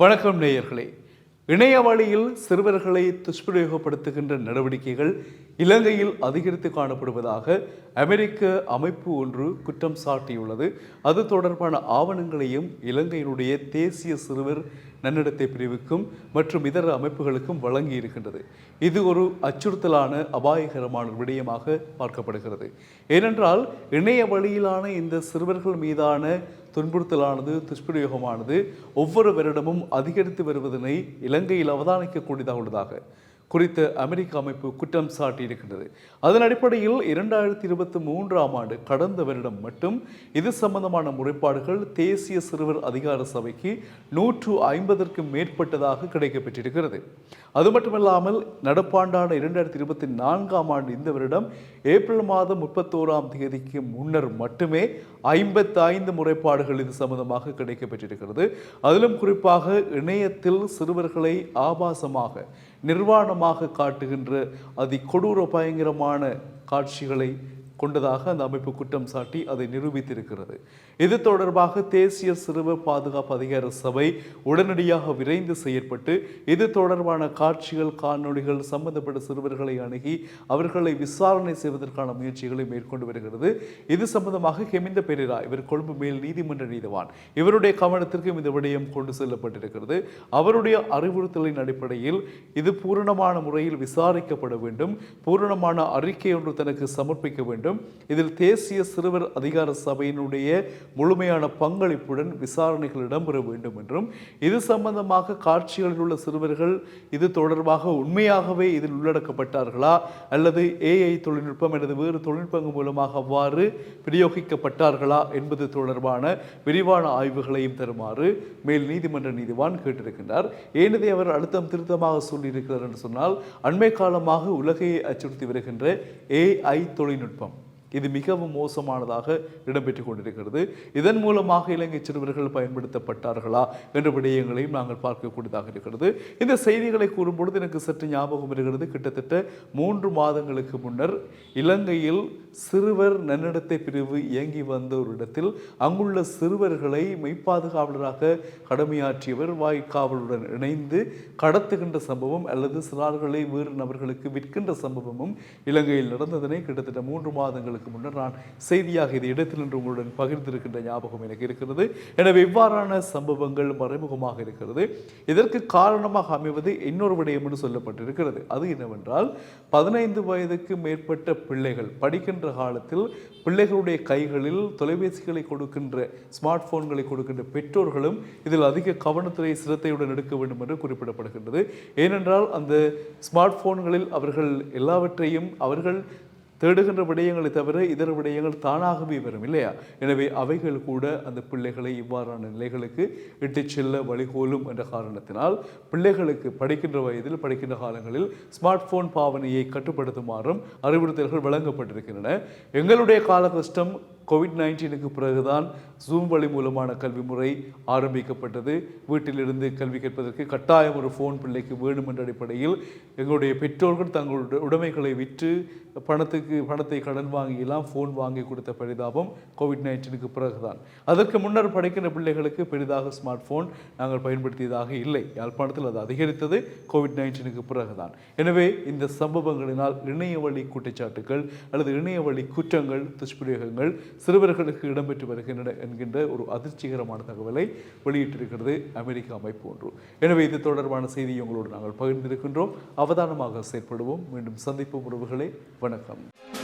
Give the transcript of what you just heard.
வணக்கம் நேயர்களே. இணைய வழியில் சிறுவர்களை துஷ்பிரயோகப்படுத்துகின்ற நடவடிக்கைகள் இலங்கையில் அதிகரித்து காணப்படுவதாக அமெரிக்க அமைப்பு ஒன்று குற்றம் சாட்டியுள்ளது. அது தொடர்பான ஆவணங்களையும் இலங்கையினுடைய தேசிய சிறுவர் நன்னடத்தை பிரிவுக்கும் மற்றும் இதர அமைப்புகளுக்கும் வழங்கி இருக்கின்றது இது ஒரு அச்சுறுத்தலான அபாயகரமான விடயமாக பார்க்கப்படுகிறது. ஏனென்றால் இணைய வழியிலான இந்த சிறுவர்கள் மீதான துன்புறுத்தலானது துஷ்பிரயோகமானது ஒவ்வொரு வருடமும் அதிகரித்து வருவதனை இலங்கையில் அவதானிக்கக்கூடியதாக உள்ளதாக குறித்த அமெரிக்க அமைப்பு குற்றம் சாட்டியிருக்கின்றது. அதன் அடிப்படையில் இரண்டாயிரத்தி இருபத்தி மூன்றாம் ஆண்டு கடந்த வருடம் மட்டும் இது சம்பந்தமான முறைப்பாடுகள் தேசிய சிறுவர் அதிகார சபைக்கு நூற்று ஐம்பதற்கும் மேற்பட்டதாக கிடைக்கப்பெற்றிருக்கிறது. அது மட்டுமல்லாமல் நடப்பாண்டான இரண்டாயிரத்தி இருபத்தி நான்காம் ஆண்டு இந்த வருடம் ஏப்ரல் மாதம் முப்பத்தோராம் தேதிக்கு முன்னர் மட்டுமே ஐம்பத்தைந்து முறைப்பாடுகள் இது சம்பந்தமாக கிடைக்கப்பெற்றிருக்கிறது. அதிலும் குறிப்பாக இணையத்தில் சிறுவர்களை ஆபாசமாக நிர்வாணமாக காட்டுகின்ற அதி கொடூர பயங்கரமான காட்சிகளை கொண்டதாக அந்த அமைப்பு குற்றம் சாட்டி அதை நிரூபித்திருக்கிறது. இது தொடர்பாக தேசிய சிறுவர் பாதுகாப்பு அதிகார சபை உடனடியாக விரைந்து செயற்பட்டு இது தொடர்பான காட்சிகள் காணொளிகள் சம்பந்தப்பட்ட சிறுவர்களை அணுகி அவர்களை விசாரணை செய்வதற்கான முயற்சிகளை மேற்கொண்டு வருகிறது. இது சம்பந்தமாக ஹெமிந்த பெரிரா இவர் கொழும்பு மேல் நீதிமன்ற நீதிவான். இவருடைய கவனத்திற்கும் இந்த விடயம் கொண்டு செல்லப்பட்டிருக்கிறது. அவருடைய அறிவுறுத்தலின் அடிப்படையில் இது பூரணமான முறையில் விசாரிக்கப்பட வேண்டும். பூரணமான அறிக்கை ஒன்று தனக்கு சமர்ப்பிக்க வேண்டும். இதில் தேசிய சிறுவர் அதிகார சபையினுடைய முழுமையான பங்களிப்புடன் விசாரணைகள் இடம்பெற வேண்டும் என்றும் இது சம்பந்தமாக காட்சிகளில் உள்ள சிறுவர்கள் இது தொடர்பாக உண்மையாகவே இதில் உள்ளடக்கப்பட்டார்களா அல்லது ஏஐ தொழில்நுட்பம் அல்லது வேறு தொழில்நுட்பங்கள் மூலமாக அவ்வாறு விநியோகிக்கப்பட்டார்களா என்பது தொடர்பான விரிவான ஆய்வுகளையும் தருமாறு மேல் நீதிமன்ற நீதிவான் கேட்டிருக்கின்றார். ஏனதை அவர் அழுத்தம் திருத்தமாக சொல்லியிருக்கிறார் என்று சொன்னால் அண்மை காலமாக உலகையை அச்சுறுத்தி வருகின்ற ஏஐ தொழில்நுட்பம். இது மிகவும் மோசமானதாக இடம்பெற்றுக் கொண்டிருக்கிறது. இதன் மூலமாக இலங்கை சிறுவர்கள் பயன்படுத்தப்பட்டார்களா என்ற விடயங்களையும் நாங்கள் பார்க்கக்கூடியதாக இருக்கிறது. இந்த செய்திகளை கூறும்பொழுது எனக்கு சற்று ஞாபகம் வருகிறது. கிட்டத்தட்ட மூன்று மாதங்களுக்கு முன்னர் இலங்கையில் சிறுவர் நன்னடத்தை பிரிவு இயங்கி வந்த ஒரு இடத்தில் அங்குள்ள சிறுவர்களை மெய்ப்பாதுகாவலராக கடமையாற்றியவர் வாய்க்காவலுடன் இணைந்து கடத்துகின்ற சம்பவம் அல்லது சிறார்களை வேறு நபர்களுக்கு விற்கின்ற சம்பவமும் இலங்கையில் நடந்ததனை கிட்டத்தட்ட மூன்று மாதங்களுக்கு முன்னர் நான் செய்தியாக இது இடத்தில் நின்று உங்களுடன் பகிர்ந்திருக்கின்ற ஞாபகம் எனக்கு இருக்கிறது. எனவே இவ்வாறான சம்பவங்கள் மறைமுகமாக இருக்கிறது. இதற்கு காரணமாக அமைவது இன்னொரு விடயம் என்று சொல்லப்பட்டிருக்கிறது. அது என்னவென்றால் பதினைந்து வயதுக்கு மேற்பட்ட பிள்ளைகள் படிக்கின்ற காலத்தில் பிள்ளைகளுடைய கைகளில் தொலைபேசிகளை கொடுக்கின்ற ஸ்மார்ட் போன்களை கொடுக்கின்ற பெற்றோர்களும் இதில் அதிக கவனத்துறை சிரத்தையுடன் எடுக்க வேண்டும் என்று குறிப்பிடப்படுகின்றது. ஏனென்றால் அந்த ஸ்மார்ட் போன்களில் அவர்கள் எல்லாவற்றையும் அவர்கள் தேடுகின்ற விடயங்களை தவிர இதர விடயங்கள் தானாகவே வரும் இல்லையா? எனவே அவைகள் கூட அந்த பிள்ளைகளை இவ்வாறான நிலைகளுக்கு இட்டுச் செல்ல வழிகோலும் என்ற காரணத்தினால் பிள்ளைகளுக்கு படிக்கின்ற வயதில் படிக்கின்ற காலங்களில் ஸ்மார்ட் போன் பாவனையை கட்டுப்படுத்துமாறும் அறிவுறுத்தல்கள் வழங்கப்பட்டிருக்கின்றன. எங்களுடைய கால கஷ்டம் கோவிட் நைன்டீனுக்கு பிறகுதான் ஜூம் வழி மூலமான கல்வி முறை ஆரம்பிக்கப்பட்டது. வீட்டிலிருந்து கல்வி கற்பதற்கு கட்டாயம் ஒரு ஃபோன் பிள்ளைக்கு வேணும் என்ற அடிப்படையில் எங்களுடைய பெற்றோர்கள் தங்களுடைய உடைமைகளை விற்று பணத்துக்கு பணத்தை கடன் வாங்கியெல்லாம் ஃபோன் வாங்கி கொடுத்த பரிதாபம் கோவிட் நைன்டீனுக்கு பிறகுதான். அதற்கு முன்னர் படிக்கின்ற பிள்ளைகளுக்கு பெரிதாக ஸ்மார்ட் ஃபோன் நாங்கள் பயன்படுத்தியதாக இல்லை. யாழ்ப்பாணத்தில் அது அதிகரித்தது கோவிட் நைன்டீனுக்கு பிறகுதான். எனவே இந்த சம்பவங்களினால் இணைய வழி குற்றச்சாட்டுகள் அல்லது இணைய வழி குற்றங்கள் துஷ்பிரயோகங்கள் சிறுவர்களுக்கு இடம்பெற்று வருகின்றன என்கின்ற ஒரு அதிர்ச்சிகரமான தகவலை வெளியிட்டிருக்கிறது அமெரிக்க அமைப்பு ஒன்று. எனவே இது தொடர்பான செய்தியை உங்களோடு நாங்கள் பகிர்ந்திருக்கின்றோம். அவதானமாக செயற்படுவோம். மீண்டும் சந்திப்போம் உறவுகளே. வணக்கம்.